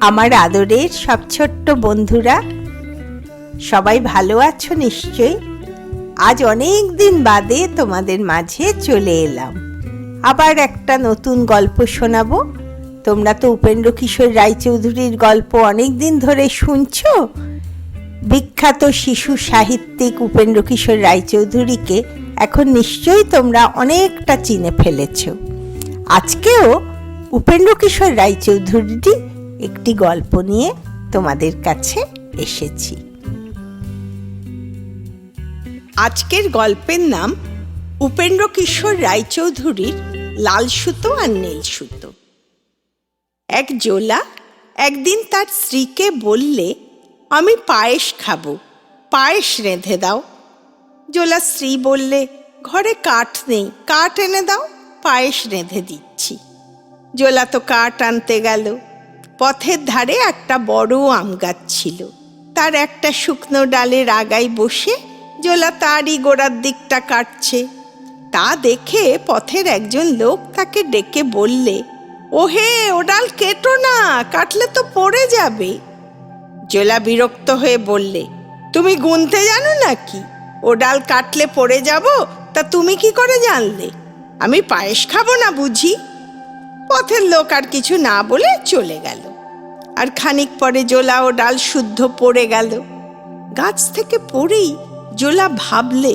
আমার আদরের সব ছোট্ট বন্ধুরা, সবাই ভালো আছো নিশ্চয়ই? আজ অনেক দিন বাদে তোমাদের মাঝে চলে এলাম। আবার একটা নতুন গল্প শোনাবো। তোমরা তো উপেন্দ্র কিশোর রায়চৌধুরীর গল্প অনেক দিন ধরে শুনছো? বিখ্যাত শিশু সাহিত্যিক উপেন্দ্র কিশোর রায়চৌধুরীকে এখন নিশ্চয়ই তোমরা অনেকটা চিনে ফেলেছ। আজকেও উপেন্দ্র কিশোর রায়চৌধুরীরই একটি গল্প নিয়ে তোমাদের কাছে এসেছি। আজকের গল্পের নাম উপেন্দ্র কিশোর রায়চৌধুরীর লাল সুতো আর নীল সুতো। এক জোলা একদিন তার স্ত্রীকে বললে, আমি পায়েস খাব, পায়েস রেঁধে দাও। জোলা স্ত্রী বললে, ঘরে কাঠ নেই, কাঠ এনে দাও, পায়েস রেঁধে দিচ্ছি। জোলা তো কাঠ আনতে গেল। পথের ধারে একটা বড় আম গাছ ছিল। তার একটা শুকনো ডালের আগায় বসে জোলা তারই গোড়ার দিকটা কাটছে। তা দেখে পথের একজন লোক তাকে ডেকে বললে, ওহে, ও ডাল কেটো না, কাটলে তো পড়ে যাবে। জোলা বিরক্ত হয়ে বললে, তুমি গুনতে জানো নাকি? ও ডাল কাটলে পড়ে যাব, তা তুমি কি করে জানলে? আমি পায়েস খাব না বুঝি? পথের লোক আর কিছু না বলে চলে গেল। আর খানিক পরে জোলা ও ডাল শুদ্ধ পড়ে গেল। গাছ থেকে পড়েই জোলা ভাবলে,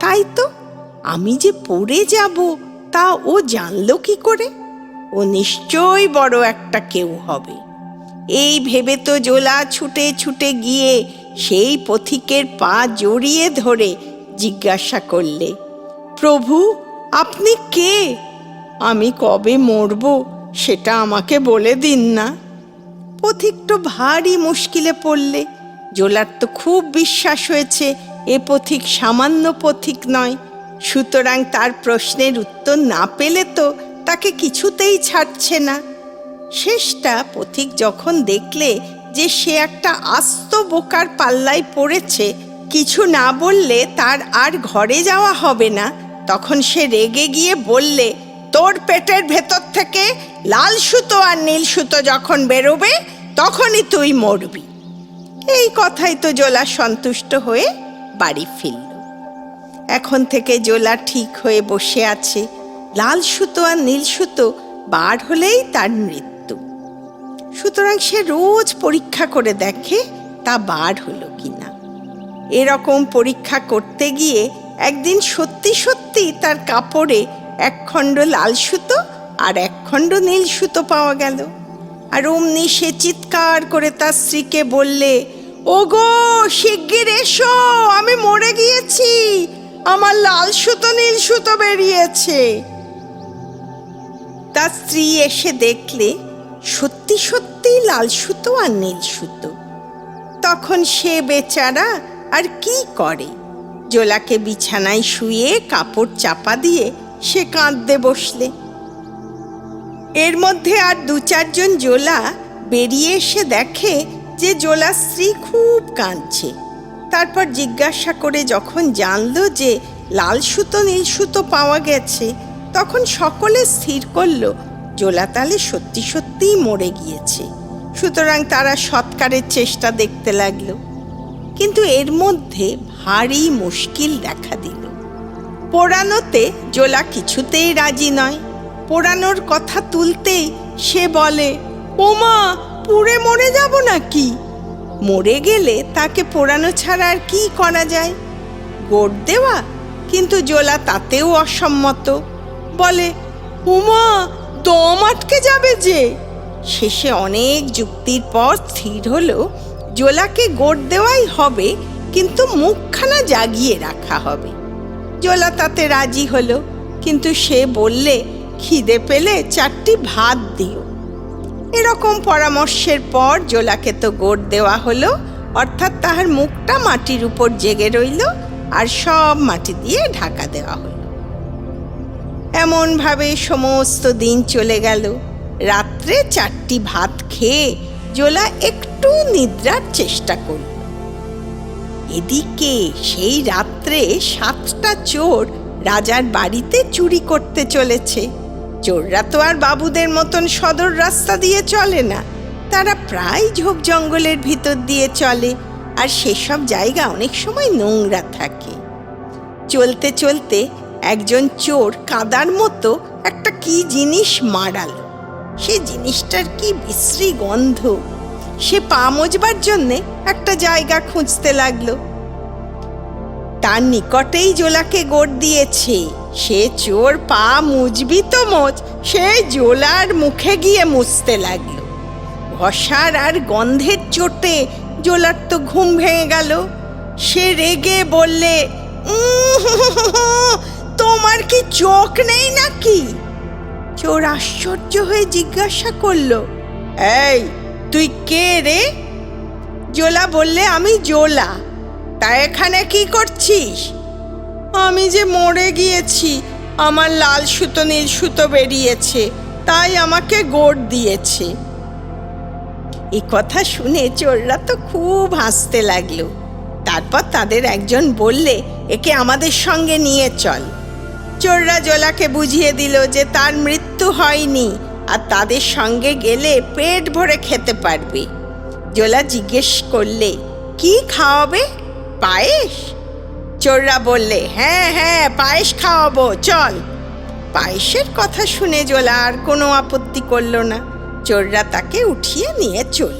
তাই তো, আমি যে পড়ে যাব তা ও জানলো কি করে? ও নিশ্চয়ই বড় একটা কেউ হবে। এই ভেবে তো জোলা ছুটে ছুটে গিয়ে সেই পথিকের পা জড়িয়ে ধরে জিজ্ঞাসা করলে, প্রভু, আপনি কে? আমি কবে মরব সেটা আমাকে বলে দিন না। পথিক তো ভারী মুশকিলে পড়লে, জোলার তো খুব বিশ্বাস হয়েছে, এ পথিক সামান্য পথিক নয়। সুতরাং তার প্রশ্নের উত্তর না পেলে তো তাকে কিছুতেই ছাড়ছে না। শেষটা পথিক যখন দেখলে যে সে একটা আস্ত বোকার পাল্লায় পড়েছে, কিছু না বললে তার আর ঘরে যাওয়া হবে না। তখন সে রেগে গিয়ে বললে তোর পেটের ভেতর থেকে লাল সুতো আর নীল সুতো যখন বেরোবে, তখনই তুই মরবি। এই কথাই তো জোলা সন্তুষ্ট হয়ে বাড়ি ফিরল। এখন থেকে জোলা ঠিক হয়ে বসে আছে। লাল সুতো আর নীল সুতো বার হলেই তার মৃত্যু। সুতরাং সে রোজ পরীক্ষা করে দেখে তা বার হলো কিনা। এরকম পরীক্ষা করতে গিয়ে একদিন সত্যি সত্যি তার কাপড়ে এক খণ্ড লাল সুতো আর এক খণ্ড নীল সুতো পাওয়া গেল। আর অমনি সে চিৎকার করে তার স্ত্রীকে বললে, ওগো, শিগগির এসো, আমি মরে গিয়েছি। আমার লাল সুতো, নীল সুতো বেরিয়েছে। তার স্ত্রী এসে দেখলে, সত্যি সত্যি লাল সুতো আর নীল সুতো। তখন সে বেচারা আর কি করে? জোলাকে বিছানায় শুয়ে কাপড় চাপা দিয়ে সে কাঁদতে বসলে। এর মধ্যে আর দু চারজন জোলা বেরিয়ে এসে দেখে যে জোলা স্ত্রী খুব কাঁদছে। তারপর জিজ্ঞাসা করে যখন জানলো যে লাল সুতো, নীল সুতো পাওয়া গেছে, তখন সকলে স্থির করল, জোলা তালে সত্যি সত্যিই মরে গিয়েছে। সুতরাং তারা সৎকারের চেষ্টা দেখতে লাগল। কিন্তু এর মধ্যে ভারী মুশকিল দেখা দিল। পোড়ানোতে জোলা কিছুতেই রাজি নয়। পোড়ানোর কথা তুলতেই সে বলে, ওমা, পুড়ে মরে যাব নাকি? মরে গেলে তাকে পোড়ানো ছাড়া আর কি করা যায়? গোট দেওয়া, কিন্তু জোলা তাতেও অসম্মত। বলে উমা দম আটকে যাবে যে। শেষে অনেক যুক্তির পর স্থির হলো, জোলাকে গোট দেওয়াই হবে, কিন্তু মুখখানা জাগিয়ে রাখা হবে। জোলা তাতে রাজি হলো, কিন্তু সে বললে, খিদে পেলে চারটি ভাত দিও। এরকম পরামর্শের পর জোলাকে তো গোট দেওয়া হলো, অর্থাৎ তাহার মুখটা মাটির উপর জেগে রইল আর সব মাটি দিয়ে ঢাকা দেওয়া হলো। এমনভাবে সমস্ত দিন চলে গেল। রাত্রে চারটি ভাত খেয়ে জোলা একটু নিদ্রার চেষ্টা করল। এদিকে সেই রাত্রে সাতটা চোর রাজার বাড়িতে চুরি করতে চলেছে। চোররা তো আর বাবুদের মতন সদর রাস্তা দিয়ে চলে না। তারা প্রায় ঝোপ জঙ্গলের ভিতর দিয়ে চলে আর সেসব জায়গা অনেক সময় নোংরা থাকে। চলতে চলতে একজন চোর কাদার মতো একটা কি জিনিস মারাল। সে জিনিসটার কি বিশ্রী গন্ধ। সে পা মজবার জন্যে একটা জায়গা খুঁজতে লাগল। তার নিকটেই জোলাকে গোড় দিয়েছে। সে চোর পা মুজবি তো মোজ সে জোলার মুখে গিয়ে মুছতে লাগল। ঘষার আর গন্ধের চোটে জোলার তো ঘুম ভেঙে গেল। সে রেগে বললে "উম, তোমার কি চোখ নেই নাকি? চোর আশ্চর্য হয়ে জিজ্ঞাসা করল এই তুই কে রে? জোলা বললে আমি জোলা। তা এখানে কি করছিস? আমি যে মরে গিয়েছি, আমার লাল সুতো, নীল সুতো বেরিয়েছে, তাই আমাকে গোড় দিয়েছে। এই কথা শুনে চোররা তো খুব হাসতে লাগল। তারপর তাদের একজন বললে, একে আমাদের সঙ্গে নিয়ে চল। চোররা জোলাকে বুঝিয়ে দিল যে তার মৃত্যু হয়নি। আর তাদের সঙ্গে গেলে পেট ভরে খেতে পারবে। জোলা জিজ্ঞেস করলে, কি খাওয়াবে? পায়েস? চোররা বললে হ্যাঁ হ্যাঁ পায়েস খাওয়াবো, চল। পায়েসের কথা শুনে জোলা আর কোনো আপত্তি করল না। চোররা তাকে উঠিয়ে নিয়ে চল।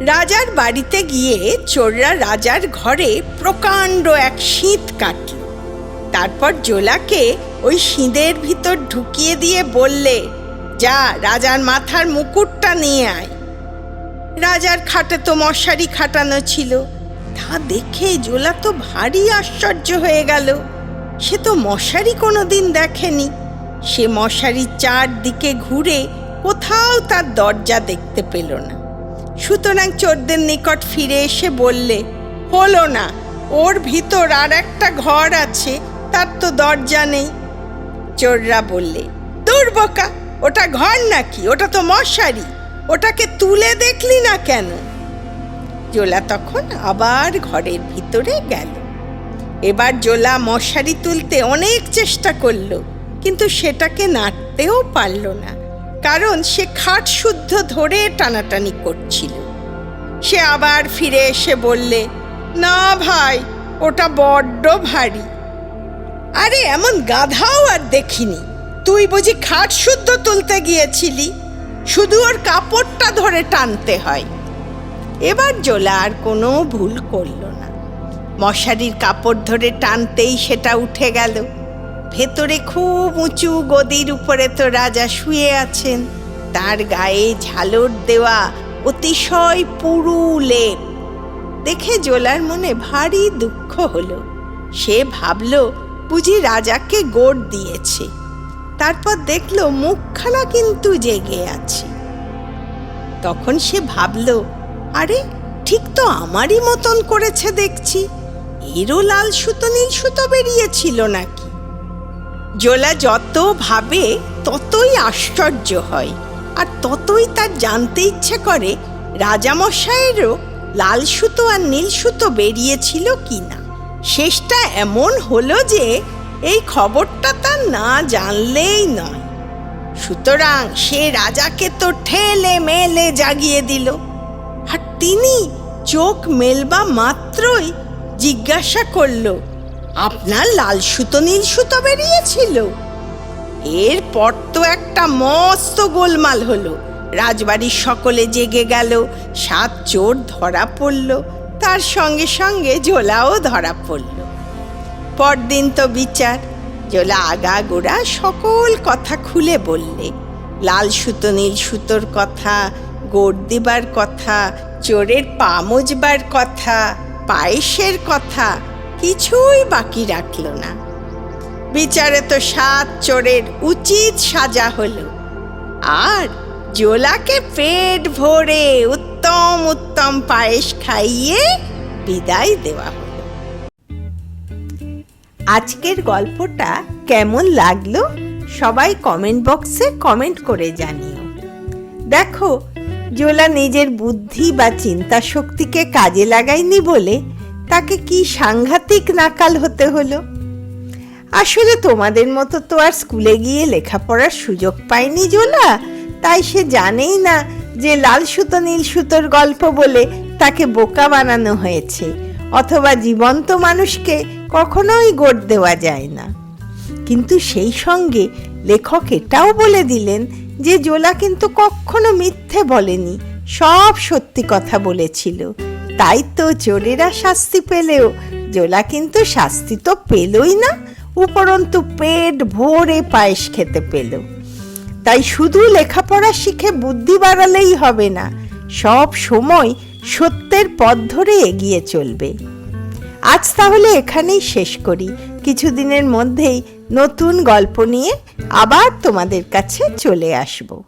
রাজার বাড়িতে গিয়ে চোররা রাজার ঘরে প্রকাণ্ড এক শীত কাটল। তারপর জোলাকে ওই সিঁদের ভিতর ঢুকিয়ে দিয়ে বললে যা রাজার মাথার মুকুটটা নিয়ে আয়। রাজার খাটে তো মশারি খাটানো ছিল। তা দেখে জোলা তো ভারী আশ্চর্য হয়ে গেল। সে তো মশারি কোনোদিন দেখেনি। সে মশারির চারদিকে ঘুরে কোথাও তার দরজা দেখতে পেল না। সুতরাং চোরদের নিকট ফিরে এসে বললে, হলো না, ওর ভিতর আর একটা ঘর আছে, তার তো দরজা নেই। চোররা বললে দুর্বকা ওটা ঘর নাকি? ওটা তো মশারি। ওটাকে তুলে দেখলি না কেন? জোলা তখন আবার ঘরের ভিতরে গেল। এবার জোলা মশারি তুলতে অনেক চেষ্টা করল, কিন্তু সেটাকে নাড়তেও পারল না, কারণ সে খাট শুদ্ধ ধরে টানাটানি করছিল। সে আবার ফিরে এসে বললে, না ভাই, ওটা বড্ড ভারী। আরে, এমন গাধাও আর দেখিনি। তুই বুঝি খাট শুদ্ধ তুলতে গিয়েছিলি? শুধু ওর কাপড়টা ধরে টানতে হয়। এবার জোলা আর কোনো ভুল করল না। মশারির কাপড় ধরে টানতেই সেটা উঠে গেল। ভেতরে খুব উঁচু গদির উপরে তো রাজা শুয়ে আছেন। তার গায়ে ঝালর দেওয়া অতিশয় পুরু লেপ দেখে জোলার মনে ভারী দুঃখ হলো। সে ভাবল, বুঝি রাজাকে গোড় দিয়েছে। তারপর দেখল মুখখানা কিন্তু জেগে আছে। তখন সে ভাবল, আরে, ঠিক তো আমারই মতন করেছে দেখছি। এরও লাল সুতো, নীল সুতো বেরিয়েছিল নাকি? জোলা যত ভাবে ততই আশ্চর্য হয়, আর ততই তার জানতে ইচ্ছে করে রাজামশাইয়েরও লাল সুতো আর নীল সুতো বেরিয়েছিল কিনা। শেষটা এমন হলো যে এই খবরটা তার না জানলেই নয়। সুতরাং সে রাজাকে তো ঠেলে মেলে জাগিয়ে দিল। আর তিনি চোখ মেলবা মাত্রই জিজ্ঞাসা করল, আপনার লাল সুতো, নীল সুতো বেরিয়েছিল? এরপর তো একটা মস্ত গোলমাল হলো। রাজবাড়ির সকলে জেগে গেল, সাত চোর ধরা পড়ল, তার সঙ্গে সঙ্গে ঝোলাও ধরা পড়ল। পরদিন তো বিচার। জোলা আগা গোড়া সকল কথা খুলে বললে। লাল সুতো, নীল সুতোর কথা, গোড় দিবার কথা, চোরের পা মজবার কথা, পায়েসের কথা কিছুই বাকি রাখল না। বিচারে তো সাত চোরের উচিত সাজা হলো। আর জোলাকে পেট ভরে উত্তম উত্তম পায়েস খাইয়ে বিদায় দেওয়া আজকের গল্পটা কেমন লাগল? সবাই কমেন্ট বক্সে কমেন্ট করে জানিও। দেখো, জোলা নিজের বুদ্ধি বা চিন্তা শক্তিকে কাজে লাগায়নি বলে তাকে কি সাংঘাতিক নাকাল হতে হলো? আসলে তোমাদের মতো তো আর স্কুলে গিয়ে লেখাপড়ার সুযোগ পায়নি জোলা। তাই সে জানেই না যে লাল সুতো, নীল সুতোর গল্প বলে তাকে বোকা বানানো হয়েছে। অথবা জীবন্ত মানুষকে কখনোই গোট দেওয়া যায় না। কিন্তু সেই সঙ্গে লেখক এটাও বলে দিলেন যে জোলা কিন্তু কখনো মিথ্যে বলেনি, সব সত্যি কথা বলেছিল। তাই তো চোরেরা শাস্তি পেলেও, জোলা কিন্তু শাস্তি তো পেলই না, উপরন্তু পেট ভরে পায়েস খেতে পেল। তাই শুধু লেখাপড়া শিখে বুদ্ধি বাড়ালেই হবে না, সব সময় সত্যের পথ ধরে এগিয়ে চলবে। আজ তাহলে এখানেই শেষ করি। কিছুদিনের মধ্যেই নতুন গল্প নিয়ে আবার তোমাদের কাছে চলে আসব।